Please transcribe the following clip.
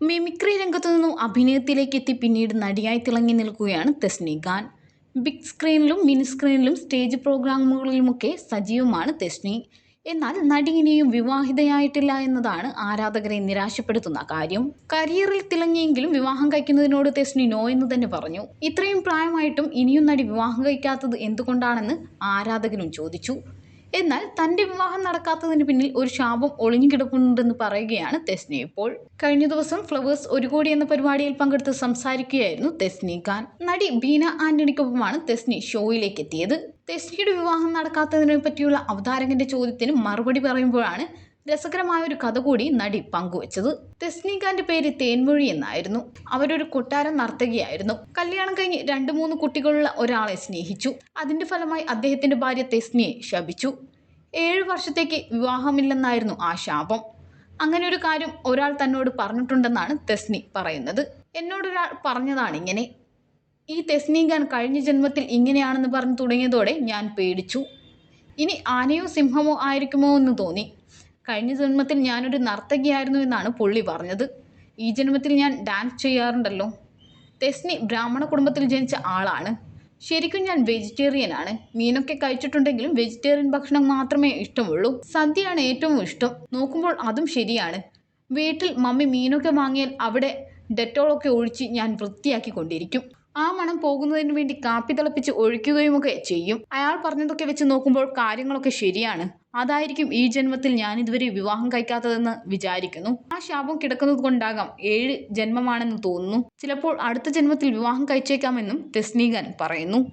Mimicry രംഗത്തു നിന്നും അഭിനയത്തിലേക്ക് എത്തി പിന്നീട് നടിയായി തിളങ്ങി നിൽക്കുകയാണ് തെസ്നി ഖാൻ. ബിഗ് സ്ക്രീനിലും മിനി സ്ക്രീനിലും സ്റ്റേജ് പ്രോഗ്രാമുകളിലുമൊക്കെ സജീവമാണ് തെസ്നി. എന്നാൽ നടി ഇനിയും വിവാഹിതയായിട്ടില്ല എന്നതാണ് ആരാധകരെ നിരാശപ്പെടുത്തുന്ന കാര്യം. കരിയറിൽ തിളങ്ങിയെങ്കിലും വിവാഹം കഴിക്കുന്നതിനോട് തെസ്നി നോ എന്ന് തന്നെ പറഞ്ഞു. ഇത്രയും പ്രായമായിട്ടും ഇനിയും നടി വിവാഹം കഴിക്കാത്തത് എന്തുകൊണ്ടാണെന്ന് ആരാധകനും ചോദിച്ചു. എന്നാൽ തന്റെ വിവാഹം നടക്കാത്തതിന് പിന്നിൽ ഒരു ശാപം ഒളിഞ്ഞുകിടക്കുന്നുണ്ടെന്ന് പറയുകയാണ് തെസ്നി. ഇപ്പോൾ കഴിഞ്ഞ ദിവസം ഫ്ലവേഴ്സ് ഒരു കോടി എന്ന പരിപാടിയിൽ പങ്കെടുത്ത് സംസാരിക്കുകയായിരുന്നു തെസ്നി ഖാൻ. നടി ബീന ആന്റണിക്കൊപ്പമാണ് തെസ്നി ഷോയിലേക്ക് എത്തിയത്. തെസ്നിയുടെ വിവാഹം നടക്കാത്തതിനെ പറ്റിയുള്ള അവതാരകന്റെ ചോദ്യത്തിന് മറുപടി പറയുമ്പോഴാണ് രസകരമായ ഒരു കഥ കൂടി നടി പങ്കുവച്ചത്. തെസ്നി ഖാന്റെ പേര് തേൻമൊഴി എന്നായിരുന്നു. അവരൊരു കൊട്ടാരം നർത്തകിയായിരുന്നു. കല്യാണം കഴിഞ്ഞ് രണ്ടു മൂന്ന് കുട്ടികളുള്ള ഒരാളെ സ്നേഹിച്ചു. അതിന്റെ ഫലമായി അദ്ദേഹത്തിന്റെ ഭാര്യ തെസ്നിയെ ശപിച്ചു. ഏഴു വർഷത്തേക്ക് വിവാഹമില്ലെന്നായിരുന്നു ആ ശാപം. അങ്ങനെ ഒരു കാര്യം ഒരാൾ തന്നോട് പറഞ്ഞിട്ടുണ്ടെന്നാണ് തെസ്നി പറയുന്നത്. എന്നോടൊരാൾ പറഞ്ഞതാണ് ഇങ്ങനെ ഈ തെസ്നി ഖാൻ കഴിഞ്ഞ ജന്മത്തിൽ ഇങ്ങനെയാണെന്ന് പറഞ്ഞു തുടങ്ങിയതോടെ ഞാൻ പേടിച്ചു. ഇനി ആനയോ സിംഹമോ ആയിരിക്കുമോ എന്ന് തോന്നി. കഴിഞ്ഞ ജന്മത്തിൽ ഞാനൊരു നർത്തകിയായിരുന്നു എന്നാണ് പുള്ളി പറഞ്ഞത്. ഈ ജന്മത്തിൽ ഞാൻ ഡാൻസ് ചെയ്യാറുണ്ടല്ലോ. തെസ്നി ബ്രാഹ്മണ കുടുംബത്തിൽ ജനിച്ച ആളാണ്. ശരിക്കും ഞാൻ വെജിറ്റേറിയൻ ആണ്. മീനൊക്കെ കഴിച്ചിട്ടുണ്ടെങ്കിലും വെജിറ്റേറിയൻ ഭക്ഷണം മാത്രമേ ഇഷ്ടമുള്ളൂ. സദ്യയാണ് ഏറ്റവും ഇഷ്ടം. നോക്കുമ്പോൾ അതും ശരിയാണ്. വീട്ടിൽ മമ്മി മീനൊക്കെ വാങ്ങിയാൽ അവിടെ ഡെറ്റോളൊക്കെ ഒഴിച്ച് ഞാൻ വൃത്തിയാക്കി കൊണ്ടിരിക്കും ആ മണം പോകുന്നതിന് വേണ്ടി കാപ്പി തിളപ്പിച്ച് ഒഴിക്കുകയുമൊക്കെ ചെയ്യും. അയാൾ പറഞ്ഞതൊക്കെ വെച്ച് നോക്കുമ്പോൾ കാര്യങ്ങളൊക്കെ ശരിയാണ്. അതായിരിക്കും ഈ ജന്മത്തിൽ ഞാൻ ഇതുവരെ വിവാഹം കഴിക്കാത്തതെന്ന് വിചാരിക്കുന്നു. ആ ശാപം കിടക്കുന്നത് കൊണ്ടാകാം ഏഴ് ജന്മമാണെന്ന് തോന്നുന്നു. ചിലപ്പോൾ അടുത്ത ജന്മത്തിൽ വിവാഹം കഴിച്ചേക്കാമെന്നും തെസ്നീഗൻ പറയുന്നു.